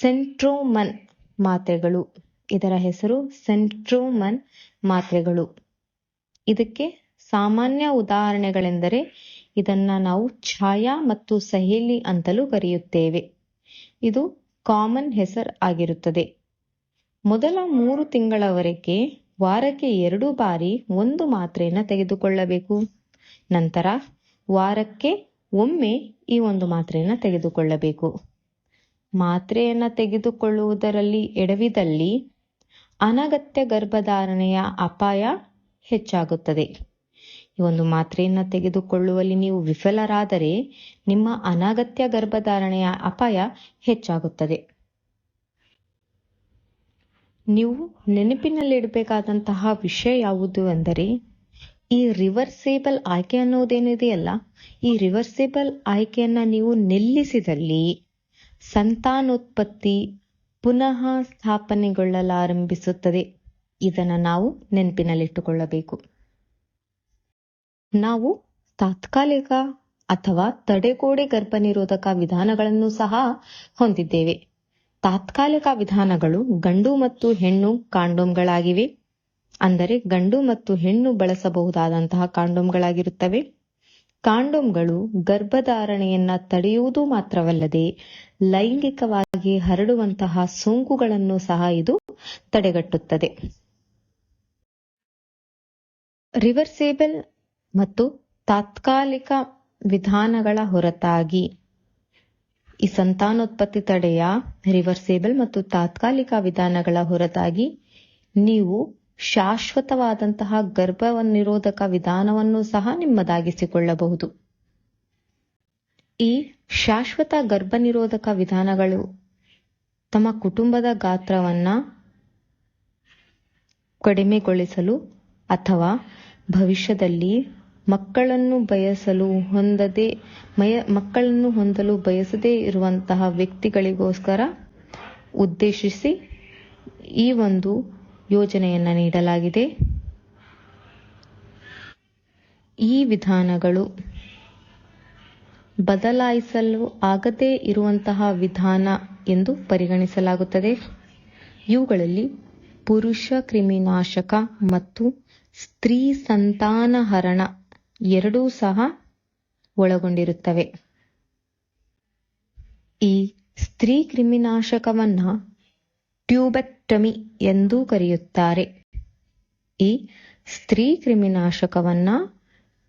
ಸೆಂಟ್ರೋಮನ್ ಮಾತ್ರೆಗಳು. ಇದರ ಹೆಸರು ಸೆಂಟ್ರೋಮನ್ ಮಾತ್ರೆಗಳು. ಇದಕ್ಕೆ ಸಾಮಾನ್ಯ ಉದಾಹರಣೆಗಳೆಂದರೆ ಇದನ್ನ ನಾವು ಛಾಯಾ ಮತ್ತು ಸಹೇಲಿ ಅಂತಲೂ ಕರೆಯುತ್ತೇವೆ. ಇದು ಕಾಮನ್ ಹೆಸರು ಆಗಿರುತ್ತದೆ. ಮೊದಲ ಮೂರು ತಿಂಗಳವರೆಗೆ ವಾರಕ್ಕೆ ಎರಡು ಬಾರಿ ಒಂದು ಮಾತ್ರೆಯನ್ನು ತೆಗೆದುಕೊಳ್ಳಬೇಕು. ನಂತರ ವಾರಕ್ಕೆ ಒಮ್ಮೆ ಈ ಒಂದು ಮಾತ್ರೆಯನ್ನು ತೆಗೆದುಕೊಳ್ಳಬೇಕು. ಮಾತ್ರೆಯನ್ನು ತೆಗೆದುಕೊಳ್ಳುವುದರಲ್ಲಿ ಎಡವಿದಲ್ಲಿ ಅನಗತ್ಯ ಗರ್ಭಧಾರಣೆಯ ಅಪಾಯ ಹೆಚ್ಚಾಗುತ್ತದೆ. ಈ ಒಂದು ಮಾತ್ರೆಯನ್ನು ತೆಗೆದುಕೊಳ್ಳುವಲ್ಲಿ ನೀವು ವಿಫಲರಾದರೆ ನಿಮ್ಮ ಅನಗತ್ಯ ಗರ್ಭಧಾರಣೆಯ ಅಪಾಯ ಹೆಚ್ಚಾಗುತ್ತದೆ. ನೀವು ನೆನಪಿನಲ್ಲಿಡಬೇಕಾದಂತಹ ವಿಷಯ ಯಾವುದು ಅಂದರೆ, ಈ ರಿವರ್ಸೇಬಲ್ ಆಯ್ಕೆ ಅನ್ನೋದೇನಿದೆಯಲ್ಲ, ಈ ರಿವರ್ಸೇಬಲ್ ಆಯ್ಕೆಯನ್ನು ನೀವು ನಿಲ್ಲಿಸಿದಲ್ಲಿ ಸಂತಾನೋತ್ಪತ್ತಿ ಪುನಃ ಸ್ಥಾಪನೆಗೊಳ್ಳಲಾರಂಭಿಸುತ್ತದೆ. ಇದನ್ನು ನಾವು ನೆನಪಿನಲ್ಲಿಟ್ಟುಕೊಳ್ಳಬೇಕು. ನಾವು ತಾತ್ಕಾಲಿಕ ಅಥವಾ ತಡೆಗೋಡೆ ಗರ್ಭನಿರೋಧಕ ವಿಧಾನಗಳನ್ನು ಸಹ ಹೊಂದಿದ್ದೇವೆ. ತಾತ್ಕಾಲಿಕ ವಿಧಾನಗಳು ಗಂಡು ಮತ್ತು ಹೆಣ್ಣು ಕಾಂಡೋಮ್ಗಳಾಗಿವೆ. ಅಂದರೆ ಗಂಡು ಮತ್ತು ಹೆಣ್ಣು ಬಳಸಬಹುದಾದಂತಹ ಕಾಂಡೋಮ್ಗಳಾಗಿರುತ್ತವೆ. ಕಾಂಡೋಮ್ಗಳು ಗರ್ಭಧಾರಣೆಯನ್ನ ತಡೆಯುವುದು ಮಾತ್ರವಲ್ಲದೆ ಲೈಂಗಿಕವಾಗಿ ಹರಡುವಂತಹ ಸೋಂಕುಗಳನ್ನು ಸಹ ಇದು ತಡೆಗಟ್ಟುತ್ತದೆ. ರಿವರ್ಸೇಬಲ್ ಮತ್ತು ತಾತ್ಕಾಲಿಕ ವಿಧಾನಗಳ ಹೊರತಾಗಿ ಈ ಸಂತಾನೋತ್ಪತ್ತಿ ತಡೆಯ ರಿವರ್ಸೇಬಲ್ ಮತ್ತು ತಾತ್ಕಾಲಿಕ ವಿಧಾನಗಳ ಹೊರತಾಗಿ ನೀವು ಶಾಶ್ವತವಾದಂತಹ ಗರ್ಭನಿರೋಧಕ ವಿಧಾನವನ್ನು ಸಹ ನಿಮ್ಮದಾಗಿಸಿಕೊಳ್ಳಬಹುದು. ಈ ಶಾಶ್ವತ ಗರ್ಭನಿರೋಧಕ ವಿಧಾನಗಳು ತಮ್ಮ ಕುಟುಂಬದ ಗಾತ್ರವನ್ನ ಕಡಿಮೆಗೊಳಿಸಲು ಅಥವಾ ಭವಿಷ್ಯದಲ್ಲಿ ಮಕ್ಕಳನ್ನು ಬಯಸಲು ಹೊಂದದೆ ಮಕ್ಕಳನ್ನು ಹೊಂದಲು ಬಯಸದೇ ಇರುವಂತಹ ವ್ಯಕ್ತಿಗಳಿಗೋಸ್ಕರ ಉದ್ದೇಶಿಸಿ ಈ ಒಂದು ಯೋಜನೆಯನ್ನು ನೀಡಲಾಗಿದೆ. ಈ ವಿಧಾನಗಳು ಬದಲಾಯಿಸಲು ಆಗದೇ ಇರುವಂತಹ ವಿಧಾನ ಎಂದು ಪರಿಗಣಿಸಲಾಗುತ್ತದೆ. ಇವುಗಳಲ್ಲಿ ಪುರುಷ ಕ್ರಿಮಿನಾಶಕ ಮತ್ತು ಸ್ತ್ರೀ ಸಂತಾನಹರಣ ಎರಡೂ ಸಹ ಒಳಗೊಂಡಿರುತ್ತವೆ. ಈ ಸ್ತ್ರೀ ಕ್ರಿಮಿನಾಶಕವನ್ನ ಟ್ಯೂಬೆಕ್ಟಮಿ ಎಂದೂ ಕರೆಯುತ್ತಾರೆ. ಈ ಸ್ತ್ರೀ ಕ್ರಿಮಿನಾಶಕವನ್ನ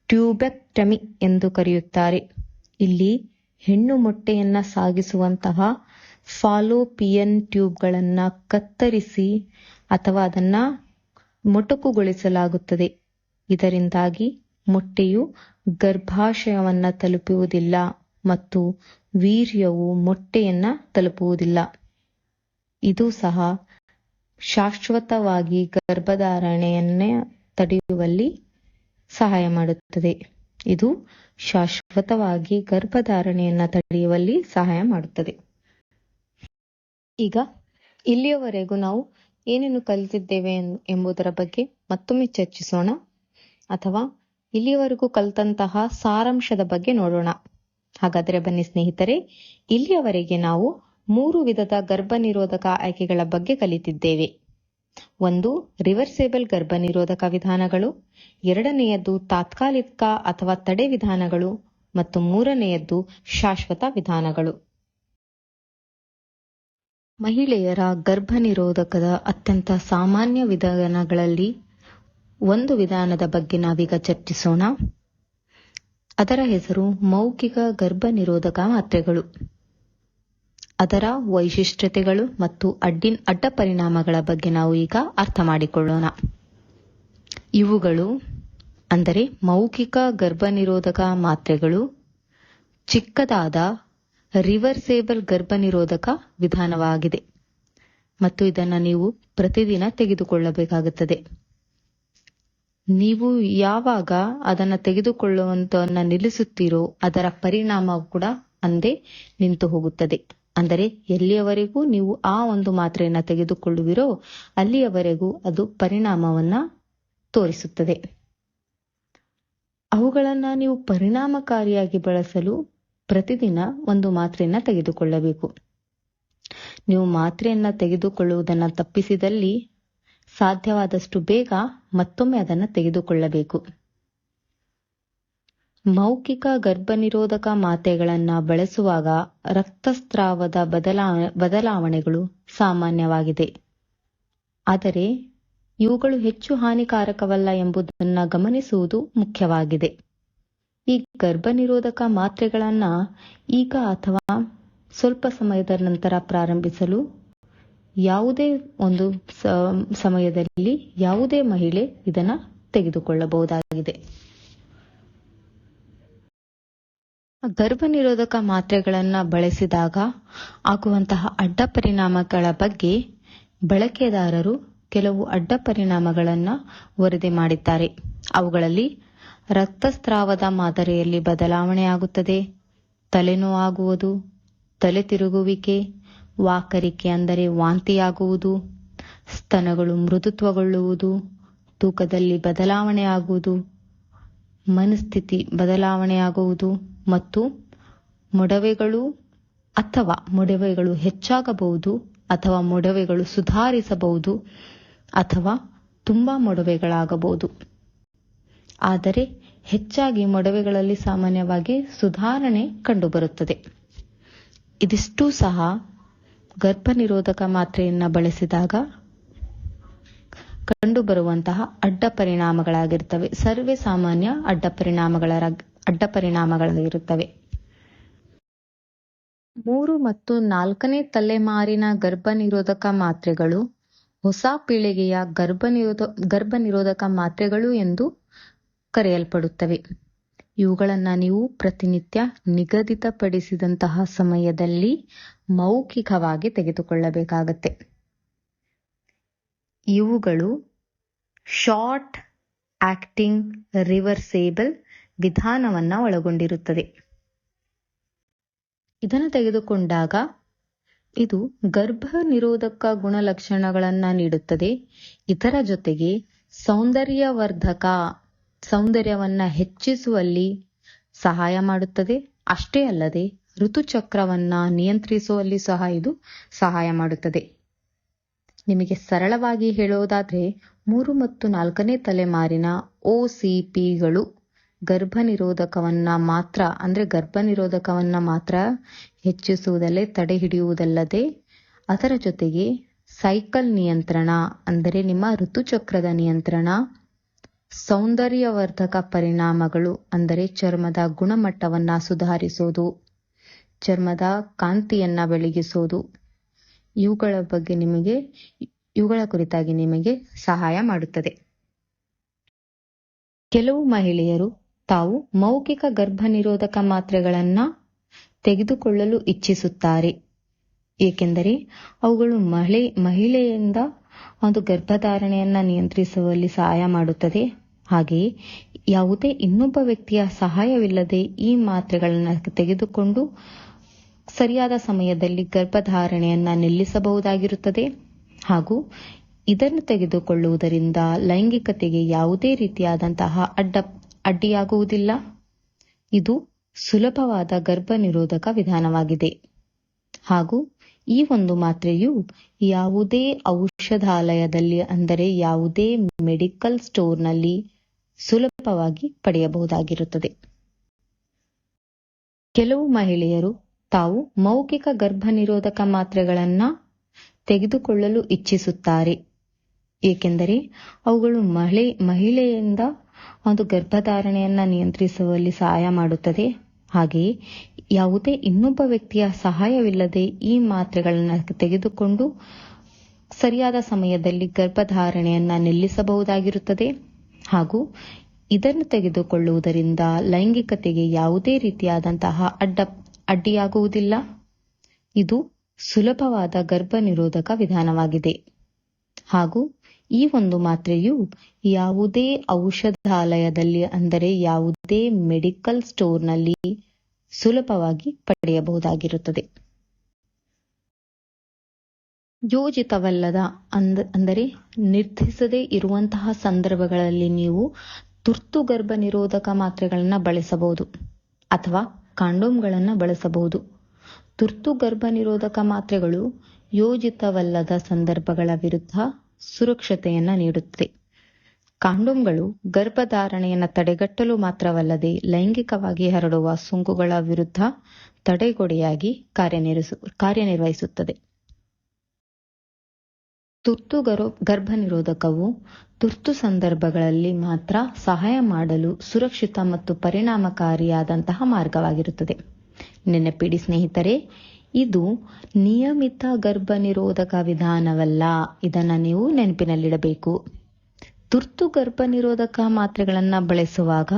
ಟ್ಯೂಬೆಕ್ಟಮಿ ಎಂದು ಕರೆಯುತ್ತಾರೆ. ಇಲ್ಲಿ ಹೆಣ್ಣು ಮೊಟ್ಟೆಯನ್ನ ಸಾಗಿಸುವಂತಹ ಫಾಲೋಪಿಯನ್ ಟ್ಯೂಬ್ಗಳನ್ನ ಕತ್ತರಿಸಿ ಅಥವಾ ಅದನ್ನ ಮೊಟಕುಗೊಳಿಸಲಾಗುತ್ತದೆ. ಇದರಿಂದಾಗಿ ಮೊಟ್ಟೆಯು ಗರ್ಭಾಶಯವನ್ನ ತಲುಪುವುದಿಲ್ಲ ಮತ್ತು ವೀರ್ಯವು ಮೊಟ್ಟೆಯನ್ನ ತಲುಪುವುದಿಲ್ಲ. ಇದು ಸಹ ಶಾಶ್ವತವಾಗಿ ಗರ್ಭಧಾರಣೆಯನ್ನೇ ತಡೆಯುವಲ್ಲಿ ಸಹಾಯ ಮಾಡುತ್ತದೆ. ಇದು ಶಾಶ್ವತವಾಗಿ ಗರ್ಭಧಾರಣೆಯನ್ನ ತಡೆಯುವಲ್ಲಿ ಸಹಾಯ ಮಾಡುತ್ತದೆ. ಈಗ ಇಲ್ಲಿಯವರೆಗೂ ನಾವು ಏನೇನು ಕಲಿತಿದ್ದೇವೆ ಎಂಬುದರ ಬಗ್ಗೆ ಮತ್ತೊಮ್ಮೆ ಚರ್ಚಿಸೋಣ. ಅಥವಾ ಇಲ್ಲಿಯವರೆಗೂ ಕಲಿತಂತಹ ಸಾರಾಂಶದ ಬಗ್ಗೆ ನೋಡೋಣ. ಹಾಗಾದರೆ ಬನ್ನಿ ಸ್ನೇಹಿತರೆ, ಇಲ್ಲಿಯವರೆಗೆ ನಾವು ಮೂರು ವಿಧದ ಗರ್ಭನಿರೋಧಕ ಆಯ್ಕೆಗಳ ಬಗ್ಗೆ ಕಲಿತಿದ್ದೇವೆ. ಒಂದು, ರಿವರ್ಸೇಬಲ್ ಗರ್ಭನಿರೋಧಕ ವಿಧಾನಗಳು. ಎರಡನೆಯದ್ದು ತಾತ್ಕಾಲಿಕ ಅಥವಾ ತಡೆ ವಿಧಾನಗಳು. ಮತ್ತು ಮೂರನೆಯದ್ದು ಶಾಶ್ವತ ವಿಧಾನಗಳು. ಮಹಿಳೆಯರ ಗರ್ಭನಿರೋಧಕದ ಅತ್ಯಂತ ಸಾಮಾನ್ಯ ವಿಧಾನಗಳಲ್ಲಿ ಒಂದು ವಿಧಾನದ ಬಗ್ಗೆ ನಾವೀಗ ಚರ್ಚಿಸೋಣ. ಅದರ ಹೆಸರು ಮೌಖಿಕ ಗರ್ಭನಿರೋಧಕ ಮಾತ್ರೆಗಳು. ಅದರ ವೈಶಿಷ್ಟ್ಯತೆಗಳು ಮತ್ತು ಅಡ್ಡಿನ್ ಅಡ್ಡ ಪರಿಣಾಮಗಳ ಬಗ್ಗೆ ನಾವು ಈಗ ಅರ್ಥ ಮಾಡಿಕೊಳ್ಳೋಣ. ಇವುಗಳು ಅಂದರೆ ಮೌಖಿಕ ಗರ್ಭನಿರೋಧಕ ಮಾತ್ರೆಗಳು ಚಿಕ್ಕದಾದ ರಿವರ್ಸೇಬಲ್ ಗರ್ಭನಿರೋಧಕ ವಿಧಾನವಾಗಿದೆ. ಮತ್ತು ಇದನ್ನು ನೀವು ಪ್ರತಿದಿನ ತೆಗೆದುಕೊಳ್ಳಬೇಕಾಗುತ್ತದೆ. ನೀವು ಯಾವಾಗ ಅದನ್ನು ತೆಗೆದುಕೊಳ್ಳುವಂತವನ್ನ ನಿಲ್ಲಿಸುತ್ತೀರೋ ಅದರ ಪರಿಣಾಮ ಕೂಡ ಅಂದೇ ನಿಂತು ಹೋಗುತ್ತದೆ. ಅಂದರೆ ಎಲ್ಲಿಯವರೆಗೂ ನೀವು ಆ ಒಂದು ಮಾತ್ರೆಯನ್ನ ತೆಗೆದುಕೊಳ್ಳುವಿರೋ ಅಲ್ಲಿಯವರೆಗೂ ಅದು ಪರಿಣಾಮವನ್ನ ತೋರಿಸುತ್ತದೆ. ಅವುಗಳನ್ನ ನೀವು ಪರಿಣಾಮಕಾರಿಯಾಗಿ ಬಳಸಲು ಪ್ರತಿದಿನ ಒಂದು ಮಾತ್ರೆಯನ್ನ ತೆಗೆದುಕೊಳ್ಳಬೇಕು. ನೀವು ಮಾತ್ರೆಯನ್ನ ತೆಗೆದುಕೊಳ್ಳುವುದನ್ನ ತಪ್ಪಿಸಿದಲ್ಲಿ ಸಾಧ್ಯವಾದಷ್ಟು ಬೇಗ ಮತ್ತೊಮ್ಮೆ ಅದನ್ನು ತೆಗೆದುಕೊಳ್ಳಬೇಕು. ಮೌಖಿಕ ಗರ್ಭನಿರೋಧಕ ಮಾತ್ರೆಗಳನ್ನು ಬಳಸುವಾಗ ರಕ್ತಸ್ರಾವದ ಬದಲಾ, ಬದಲಾವಣೆಗಳು ಸಾಮಾನ್ಯವಾಗಿದೆ. ಆದರೆ ಇವುಗಳು ಹೆಚ್ಚು ಹಾನಿಕಾರಕವಲ್ಲ ಎಂಬುದನ್ನು ಗಮನಿಸುವುದು ಮುಖ್ಯವಾಗಿದೆ. ಈ ಗರ್ಭನಿರೋಧಕ ಮಾತ್ರೆಗಳನ್ನು ಈಗ ಅಥವಾ ಸ್ವಲ್ಪ ಸಮಯದ ನಂತರ ಪ್ರಾರಂಭಿಸಲು ಯಾವುದೇ ಒಂದು ಸಮಯದಲ್ಲಿ ಯಾವುದೇ ಮಹಿಳೆ ಇದನ್ನ ತೆಗೆದುಕೊಳ್ಳಬಹುದಾಗಿದೆ. ಗರ್ಭನಿರೋಧಕ ಮಾತ್ರೆಗಳನ್ನು ಬಳಸಿದಾಗ ಆಗುವಂತಹ ಅಡ್ಡ ಪರಿಣಾಮಗಳ ಬಗ್ಗೆ ಬಳಕೆದಾರರು ಕೆಲವು ಅಡ್ಡ ಪರಿಣಾಮಗಳನ್ನು ವರದಿ ಮಾಡಿದ್ದಾರೆ. ಅವುಗಳಲ್ಲಿ ರಕ್ತಸ್ರಾವದ ಮಾದರಿಯಲ್ಲಿ ಬದಲಾವಣೆಯಾಗುತ್ತದೆ. ತಲೆನೋವಾಗುವುದು ತಲೆ ತಿರುಗುವಿಕೆ ವಾಕರಿಕೆ ಅಂದರೆ ವಾಂತಿಯಾಗುವುದು, ಸ್ತನಗಳು ಮೃದುತ್ವಗೊಳ್ಳುವುದು, ತೂಕದಲ್ಲಿ ಬದಲಾವಣೆಯಾಗುವುದು, ಮನಸ್ಥಿತಿ ಬದಲಾವಣೆಯಾಗುವುದು ಮತ್ತು ಮೊಡವೆಗಳು ಅಥವಾ ಮೊಡವೆಗಳು ಹೆಚ್ಚಾಗಬಹುದು ಅಥವಾ ಮೊಡವೆಗಳು ಸುಧಾರಿಸಬಹುದು ಅಥವಾ ತುಂಬಾ ಮೊಡವೆಗಳಾಗಬಹುದು. ಆದರೆ ಹೆಚ್ಚಾಗಿ ಮೊಡವೆಗಳಲ್ಲಿ ಸಾಮಾನ್ಯವಾಗಿ ಸುಧಾರಣೆ ಕಂಡುಬರುತ್ತದೆ. ಇದಿಷ್ಟು ಸಹ ಗರ್ಭನಿರೋಧಕ ಮಾತ್ರೆಯನ್ನು ಬಳಸಿದಾಗ ಕಂಡುಬರುವಂತಹ ಅಡ್ಡ ಪರಿಣಾಮಗಳಾಗಿರ್ತವೆ. ಸರ್ವೇ ಸಾಮಾನ್ಯ ಅಡ್ಡ ಪರಿಣಾಮಗಳ ಅಡ್ಡ ಪರಿಣಾಮಗಳಾಗಿರುತ್ತವೆ ಮೂರು ಮತ್ತು ನಾಲ್ಕನೇ ತಲೆಮಾರಿನ ಗರ್ಭನಿರೋಧಕ ಮಾತ್ರೆಗಳು ಹೊಸ ಪೀಳಿಗೆಯ ಗರ್ಭನಿರೋಧ, ಗರ್ಭನಿರೋಧಕ ಮಾತ್ರೆಗಳು ಎಂದು ಕರೆಯಲ್ಪಡುತ್ತವೆ. ಇವುಗಳನ್ನು ನೀವು ಪ್ರತಿನಿತ್ಯ ನಿಗದಿತಪಡಿಸಿದಂತಹ ಸಮಯದಲ್ಲಿ ಮೌಖಿಕವಾಗಿ ತೆಗೆದುಕೊಳ್ಳಬೇಕಾಗತ್ತೆ. ಇವುಗಳು ಶಾರ್ಟ್ ಆಕ್ಟಿಂಗ್ ರಿವರ್ಸೇಬಲ್ ವಿಧಾನವನ್ನ ಒಳಗೊಂಡಿರುತ್ತದೆ. ಇದನ್ನು ತೆಗೆದುಕೊಂಡಾಗ ಇದು ಗರ್ಭ ನಿರೋಧಕ ಗುಣಲಕ್ಷಣಗಳನ್ನ ನೀಡುತ್ತದೆ. ಇದರ ಜೊತೆಗೆ ಸೌಂದರ್ಯವರ್ಧಕ ಸೌಂದರ್ಯವನ್ನ ಹೆಚ್ಚಿಸುವಲ್ಲಿ ಸಹಾಯ ಮಾಡುತ್ತದೆ. ಅಷ್ಟೇ ಅಲ್ಲದೆ ಋತುಚಕ್ರವನ್ನ ನಿಯಂತ್ರಿಸುವಲ್ಲಿ ಸಹ ಇದು ಸಹಾಯ ಮಾಡುತ್ತದೆ. ನಿಮಗೆ ಸರಳವಾಗಿ ಹೇಳೋದಾದ್ರೆ ಮೂರು ಮತ್ತು ನಾಲ್ಕನೇ ತಲೆಮಾರಿನ ಒ ಸಿ ಪಿಗಳು ಗರ್ಭನಿರೋಧಕವನ್ನ ಮಾತ್ರ, ಅಂದ್ರೆ ಗರ್ಭನಿರೋಧಕವನ್ನ ಮಾತ್ರ ಹೆಚ್ಚಿಸುವುದಲ್ಲೇ ತಡೆ ಹಿಡಿಯುವುದಲ್ಲದೆ ಅದರ ಜೊತೆಗೆ ಸೈಕಲ್ ನಿಯಂತ್ರಣ, ಅಂದರೆ ನಿಮ್ಮ ಋತುಚಕ್ರದ ನಿಯಂತ್ರಣ, ಸೌಂದರ್ಯವರ್ಧಕ ಪರಿಣಾಮಗಳು, ಅಂದರೆ ಚರ್ಮದ ಗುಣಮಟ್ಟವನ್ನ ಸುಧಾರಿಸೋದು ಚರ್ಮದ ಕಾಂತಿಯನ್ನ ಬೆಳಗಿಸೋದು ಇವುಗಳ ಬಗ್ಗೆ ನಿಮಗೆ, ಇವುಗಳ ಕುರಿತಾಗಿ ನಿಮಗೆ ಸಹಾಯ ಮಾಡುತ್ತದೆ. ಕೆಲವು ಮಹಿಳೆಯರು ತಾವು ಮೌಖಿಕ ಗರ್ಭನಿರೋಧಕ ಮಾತ್ರೆಗಳನ್ನ ತೆಗೆದುಕೊಳ್ಳಲು ಇಚ್ಛಿಸುತ್ತಾರೆ. ಏಕೆಂದರೆ ಅವುಗಳು ಮಹಿಳೆ, ಮಹಿಳೆಯಿಂದ ಒಂದು ಗರ್ಭಧಾರಣೆಯನ್ನ ನಿಯಂತ್ರಿಸುವಲ್ಲಿ ಸಹಾಯ ಮಾಡುತ್ತದೆ. ಹಾಗೆಯೇ ಯಾವುದೇ ಇನ್ನೊಬ್ಬ ವ್ಯಕ್ತಿಯ ಸಹಾಯವಿಲ್ಲದೆ ಈ ಮಾತ್ರೆಗಳನ್ನು ತೆಗೆದುಕೊಂಡು ಸರಿಯಾದ ಸಮಯದಲ್ಲಿ ಗರ್ಭಧಾರಣೆಯನ್ನು ನಿಲ್ಲಿಸಬಹುದಾಗಿರುತ್ತದೆ. ಹಾಗೂ ಇದನ್ನು ತೆಗೆದುಕೊಳ್ಳುವುದರಿಂದ ಲೈಂಗಿಕತೆಗೆ ಯಾವುದೇ ರೀತಿಯಾದಂತಹ ಅಡ್ಡ, ಅಡ್ಡಿಯಾಗುವುದಿಲ್ಲ. ಇದು ಸುಲಭವಾದ ಗರ್ಭನಿರೋಧಕ ವಿಧಾನವಾಗಿದೆ. ಹಾಗೂ ಈ ಒಂದು ಮಾತ್ರೆಯು ಯಾವುದೇ ಔಷಧಾಲಯದಲ್ಲಿ ಅಂದರೆ ಯಾವುದೇ ಮೆಡಿಕಲ್ ಸ್ಟೋರ್ನಲ್ಲಿ ಸುಲಭವಾಗಿ ಪಡೆಯಬಹುದಾಗಿರುತ್ತದೆ. ಕೆಲವು ಮಹಿಳೆಯರು ತಾವು ಮೌಖಿಕ ಗರ್ಭನಿರೋಧಕ ಮಾತ್ರೆಗಳನ್ನ ತೆಗೆದುಕೊಳ್ಳಲು ಇಚ್ಛಿಸುತ್ತಾರೆ. ಏಕೆಂದರೆ ಅವುಗಳು ಮಹಿಳೆ ಮಹಿಳೆಯಿಂದ ಒಂದು ಗರ್ಭಧಾರಣೆಯನ್ನ ನಿಯಂತ್ರಿಸುವಲ್ಲಿ ಸಹಾಯ ಮಾಡುತ್ತದೆ. ಹಾಗೆಯೇ ಯಾವುದೇ ಇನ್ನೊಬ್ಬ ವ್ಯಕ್ತಿಯ ಸಹಾಯವಿಲ್ಲದೆ ಈ ಮಾತ್ರೆಗಳನ್ನು ತೆಗೆದುಕೊಂಡು ಸರಿಯಾದ ಸಮಯದಲ್ಲಿ ಗರ್ಭಧಾರಣೆಯನ್ನ ನಿಲ್ಲಿಸಬಹುದಾಗಿರುತ್ತದೆ. ಹಾಗೂ ಇದನ್ನು ತೆಗೆದುಕೊಳ್ಳುವುದರಿಂದ ಲೈಂಗಿಕತೆಗೆ ಯಾವುದೇ ರೀತಿಯಾದಂತಹ ಅಡ್ಡ, ಅಡ್ಡಿಯಾಗುವುದಿಲ್ಲ. ಇದು ಸುಲಭವಾದ ಗರ್ಭನಿರೋಧಕ ವಿಧಾನವಾಗಿದೆ. ಹಾಗೂ ಈ ಒಂದು ಮಾತ್ರೆಯು ಯಾವುದೇ ಔಷಧಾಲಯದಲ್ಲಿ ಅಂದರೆ ಯಾವುದೇ ಮೆಡಿಕಲ್ ಸ್ಟೋರ್ನಲ್ಲಿ ಸುಲಭವಾಗಿ ಪಡೆಯಬಹುದಾಗಿರುತ್ತದೆ. ಯೋಜಿತವಲ್ಲದ ಅಂದ, ಅಂದರೆ ನಿರ್ಧರಿಸದೇ ಇರುವಂತಹ ಸಂದರ್ಭಗಳಲ್ಲಿ ನೀವು ತುರ್ತು ಗರ್ಭ ನಿರೋಧಕ ಮಾತ್ರೆಗಳನ್ನು ಬಳಸಬಹುದು ಅಥವಾ ಕಾಂಡೋಮ್ಗಳನ್ನು ಬಳಸಬಹುದು. ತುರ್ತು ಗರ್ಭ ನಿರೋಧಕ ಮಾತ್ರೆಗಳು ಯೋಜಿತವಲ್ಲದ ಸಂದರ್ಭಗಳ ವಿರುದ್ಧ ಸುರಕ್ಷತೆಯನ್ನು ನೀಡುತ್ತದೆ ಕಾಂಡೋಮ್ಗಳು ಗರ್ಭಧಾರಣೆಯನ್ನು ತಡೆಗಟ್ಟಲು ಮಾತ್ರವಲ್ಲದೆ ಲೈಂಗಿಕವಾಗಿ ಹರಡುವ ಸೋಂಕುಗಳ ವಿರುದ್ಧ ತಡೆಗೋಡೆಯಾಗಿ ಕಾರ್ಯನಿರ್ವಹಿಸು, ಕಾರ್ಯನಿರ್ವಹಿಸುತ್ತದೆ. ತುರ್ತು ಗರು ಗರ್ಭ ನಿರೋಧಕವು ತುರ್ತು ಸಂದರ್ಭಗಳಲ್ಲಿ ಮಾತ್ರ ಸಹಾಯ ಮಾಡಲು ಸುರಕ್ಷಿತ ಮತ್ತು ಪರಿಣಾಮಕಾರಿಯಾದಂತಹ ಮಾರ್ಗವಾಗಿರುತ್ತದೆ. ನೆನಪಿಡಿ ಸ್ನೇಹಿತರೆ, ಇದು ನಿಯಮಿತ ಗರ್ಭ ನಿರೋಧಕ ವಿಧಾನವಲ್ಲ. ಇದನ್ನು ನೀವು ನೆನಪಿನಲ್ಲಿಡಬೇಕು. ತುರ್ತು ಗರ್ಭ ನಿರೋಧಕ ಮಾತ್ರೆಗಳನ್ನು ಬಳಸುವಾಗ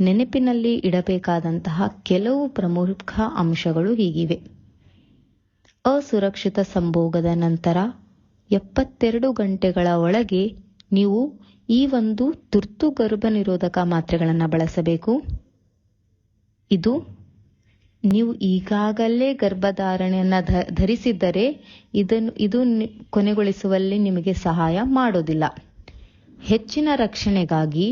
ನೆನಪಿನಲ್ಲಿ ಇಡಬೇಕಾದಂತಹ ಕೆಲವು ಪ್ರಮುಖ ಅಂಶಗಳು ಹೀಗಿವೆ. ಅಸುರಕ್ಷಿತ ಸಂಭೋಗದ ನಂತರ ಎಪ್ಪತ್ತೆರಡು ಗಂಟೆಗಳ ಒಳಗೆ ನೀವು ಈ ಒಂದು ತುರ್ತು ಗರ್ಭನಿರೋಧಕ ಮಾತ್ರೆಗಳನ್ನು ಬಳಸಬೇಕು. ಇದು ನೀವು ಈಗಾಗಲೇ ಗರ್ಭಧಾರಣೆಯನ್ನು ಧರಿಸಿದ್ದರೆ ಇದನ್ನು, ಇದು ಕೊನೆಗೊಳಿಸುವಲ್ಲಿ ನಿಮಗೆ ಸಹಾಯ ಮಾಡೋದಿಲ್ಲ. ಹೆಚ್ಚಿನ ರಕ್ಷಣೆಗಾಗಿ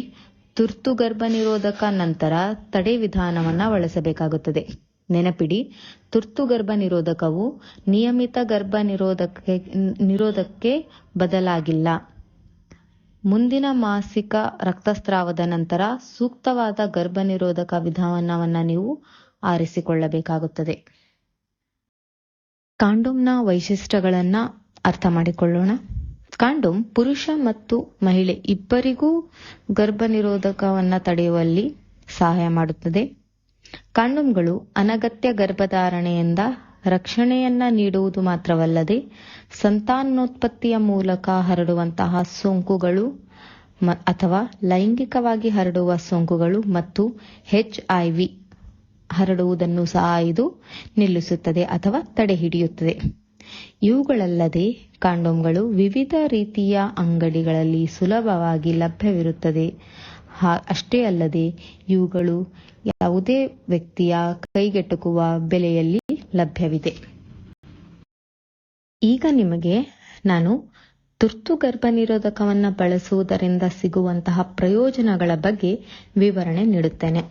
ತುರ್ತು ಗರ್ಭನಿರೋಧಕ ನಂತರ ತಡೆ ವಿಧಾನವನ್ನು ಬಳಸಬೇಕಾಗುತ್ತದೆ. ನೆನಪಿಡಿ, ತುರ್ತು ಗರ್ಭ ನಿರೋಧಕವು ನಿಯಮಿತ ಗರ್ಭ ನಿರೋಧಕ್ಕೆ ನಿರೋಧಕ್ಕೆ ಬದಲಾಗಿಲ್ಲ. ಮುಂದಿನ ಮಾಸಿಕ ರಕ್ತಸ್ರಾವದ ನಂತರ ಸೂಕ್ತವಾದ ಗರ್ಭನಿರೋಧಕ ವಿಧಾನವನ್ನು ನೀವು ಆರಿಸಿಕೊಳ್ಳಬೇಕಾಗುತ್ತದೆ. ಕಾಂಡೋಮ್ನ ವೈಶಿಷ್ಟ್ಯಗಳನ್ನ ಅರ್ಥ ಮಾಡಿಕೊಳ್ಳೋಣ. ಕಾಂಡೋಮ್ ಪುರುಷ ಮತ್ತು ಮಹಿಳೆ ಇಬ್ಬರಿಗೂ ಗರ್ಭ ನಿರೋಧಕವನ್ನು ತಡೆಯುವಲ್ಲಿ ಸಹಾಯ ಮಾಡುತ್ತದೆ. ಕಾಂಡೋಮ್ಗಳು ಅನಗತ್ಯ ಗರ್ಭಧಾರಣೆಯಿಂದ ರಕ್ಷಣೆಯನ್ನ ನೀಡುವುದು ಮಾತ್ರವಲ್ಲದೆ ಸಂತಾನೋತ್ಪತ್ತಿಯ ಮೂಲಕ ಹರಡುವಂತಹ ಸೋಂಕುಗಳು ಅಥವಾ ಲೈಂಗಿಕವಾಗಿ ಹರಡುವ ಸೋಂಕುಗಳು ಮತ್ತು ಎಚ್ಐವಿ ಹರಡುವುದನ್ನು ಸಹ ಇದು ನಿಲ್ಲಿಸುತ್ತದೆ ಅಥವಾ ತಡೆಹಿಡಿಯುತ್ತದೆ. ಇವುಗಳಲ್ಲದೆ ಕಾಂಡೋಮ್ಗಳು ವಿವಿಧ ರೀತಿಯ ಅಂಗಡಿಗಳಲ್ಲಿ ಸುಲಭವಾಗಿ ಲಭ್ಯವಿರುತ್ತದೆ. ಅಷ್ಟೇ ಅಲ್ಲದೆ ಇವುಗಳು ಯಾವುದೇ ವ್ಯಕ್ತಿಯ ಕೈಗೆಟುಕುವ ಬೆಲೆಯಲ್ಲಿ ಲಭ್ಯವಿದೆ. ಈಗ ನಿಮಗೆ ನಾನು ತುರ್ತು ಗರ್ಭನಿರೋಧಕವನ್ನು ಬಳಸುವುದರಿಂದ ಸಿಗುವಂತಹ ಪ್ರಯೋಜನಗಳ ಬಗ್ಗೆ ವಿವರಣೆ ನೀಡುತ್ತೇನೆ.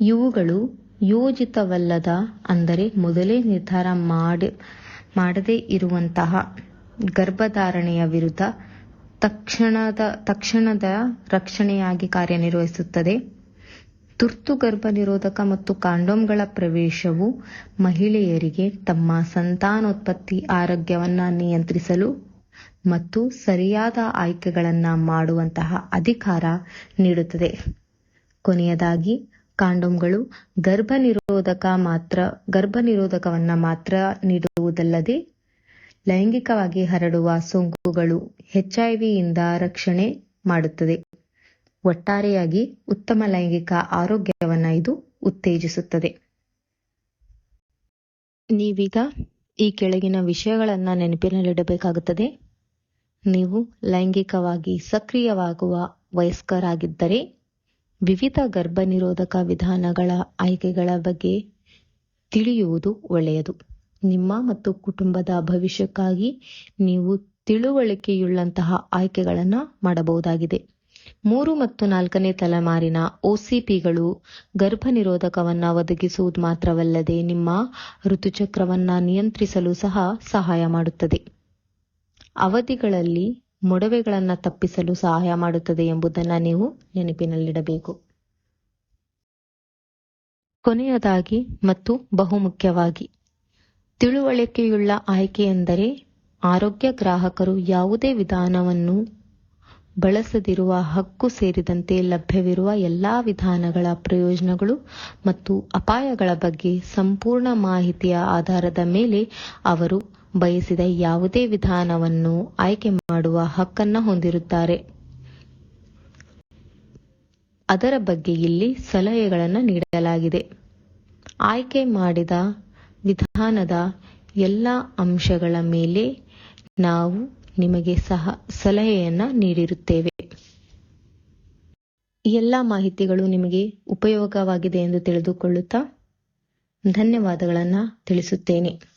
ಇವುಗಳು ಯೋಜಿತವಲ್ಲದ, ಅಂದರೆ ಮೊದಲೇ ನಿರ್ಧಾರ ಮಾಡಿ, ಮಾಡದೇ ಇರುವಂತಹ ಗರ್ಭಧಾರಣೆಯ ವಿರುದ್ಧ ತಕ್ಷಣದ ತಕ್ಷಣದ ರಕ್ಷಣೆಯಾಗಿ ಕಾರ್ಯನಿರ್ವಹಿಸುತ್ತದೆ. ತುರ್ತು ಗರ್ಭನಿರೋಧಕ ಮತ್ತು ಕಾಂಡೋಮ್ಗಳ ಪ್ರವೇಶವು ಮಹಿಳೆಯರಿಗೆ ತಮ್ಮ ಸಂತಾನೋತ್ಪತ್ತಿ ಆರೋಗ್ಯವನ್ನು ನಿಯಂತ್ರಿಸಲು ಮತ್ತು ಸರಿಯಾದ ಆಯ್ಕೆಗಳನ್ನು ಮಾಡುವಂತಹ ಅಧಿಕಾರ ನೀಡುತ್ತದೆ. ಕೊನೆಯದಾಗಿ, ಕಾಂಡೋಮ್ಗಳು ಗರ್ಭನಿರೋಧಕ ಮಾತ್ರ ಗರ್ಭನಿರೋಧಕವನ್ನ ಮಾತ್ರ ನೀಡುವುದಲ್ಲದೆ ಲೈಂಗಿಕವಾಗಿ ಹರಡುವ ಸೋಂಕುಗಳು ಎಚ್ಐವಿಯಿಂದ ರಕ್ಷಣೆ ಮಾಡುತ್ತದೆ. ಒಟ್ಟಾರೆಯಾಗಿ ಉತ್ತಮ ಲೈಂಗಿಕ ಆರೋಗ್ಯವನ್ನು ಇದು ಉತ್ತೇಜಿಸುತ್ತದೆ. ನೀವೀಗ ಈ ಕೆಳಗಿನ ವಿಷಯಗಳನ್ನು ನೆನಪಿನಲ್ಲಿಡಬೇಕಾಗುತ್ತದೆ. ನೀವು ಲೈಂಗಿಕವಾಗಿ ಸಕ್ರಿಯವಾಗುವ ವಯಸ್ಕರಾಗಿದ್ದರೆ ವಿವಿಧ ಗರ್ಭನಿರೋಧಕ ವಿಧಾನಗಳ ಆಯ್ಕೆಗಳ ಬಗ್ಗೆ ತಿಳಿಯುವುದು ಒಳ್ಳೆಯದು. ನಿಮ್ಮ ಮತ್ತು ಕುಟುಂಬದ ಭವಿಷ್ಯಕ್ಕಾಗಿ ನೀವು ತಿಳುವಳಿಕೆಯುಳ್ಳಂತಹ ಆಯ್ಕೆಗಳನ್ನು ಮಾಡಬಹುದಾಗಿದೆ. ಮೂರು ಮತ್ತು ನಾಲ್ಕನೇ ತಲೆಮಾರಿನ ಒಸಿಪಿಗಳು ಗರ್ಭನಿರೋಧಕವನ್ನು ಒದಗಿಸುವುದು ಮಾತ್ರವಲ್ಲದೆ ನಿಮ್ಮ ಋತುಚಕ್ರವನ್ನ ನಿಯಂತ್ರಿಸಲು ಸಹ ಸಹಾಯ ಮಾಡುತ್ತದೆ. ಅವಧಿಗಳಲ್ಲಿ ಮೊಡವೆಗಳನ್ನು ತಪ್ಪಿಸಲು ಸಹಾಯ ಮಾಡುತ್ತದೆ ಎಂಬುದನ್ನು ನೀವು ನೆನಪಿನಲ್ಲಿಡಬೇಕು. ಕೊನೆಯದಾಗಿ ಮತ್ತು ಬಹುಮುಖ್ಯವಾಗಿ ತಿಳುವಳಿಕೆಯುಳ್ಳ ಆಯ್ಕೆಯೆಂದರೆ ಆರೋಗ್ಯ ಗ್ರಾಹಕರು ಯಾವುದೇ ವಿಧಾನವನ್ನು ಬಳಸದಿರುವ ಹಕ್ಕು ಸೇರಿದಂತೆ ಲಭ್ಯವಿರುವ ಎಲ್ಲಾ ವಿಧಾನಗಳ ಪ್ರಯೋಜನಗಳು ಮತ್ತು ಅಪಾಯಗಳ ಬಗ್ಗೆ ಸಂಪೂರ್ಣ ಮಾಹಿತಿಯ ಆಧಾರದ ಮೇಲೆ ಅವರು ಬಯಸಿದ ಯಾವುದೇ ವಿಧಾನವನ್ನು ಆಯ್ಕೆ ಮಾಡುವ ಹಕ್ಕನ್ನು ಹೊಂದಿರುತ್ತಾರೆ. ಅದರ ಬಗ್ಗೆ ಇಲ್ಲಿ ಸಲಹೆಗಳನ್ನು ನೀಡಲಾಗಿದೆ. ಆಯ್ಕೆ ಮಾಡಿದ ವಿಧಾನದ ಎಲ್ಲ ಅಂಶಗಳ ಮೇಲೆ ನಾವು ನಿಮಗೆ ಸಹ ಸಲಹೆಯನ್ನ ನೀಡಿರುತ್ತೇವೆ. ಎಲ್ಲ ಮಾಹಿತಿಗಳು ನಿಮಗೆ ಉಪಯೋಗವಾಗಿದೆ ಎಂದು ತಿಳಿದುಕೊಳ್ಳುತ್ತಾ ಧನ್ಯವಾದಗಳನ್ನು ತಿಳಿಸುತ್ತೇನೆ.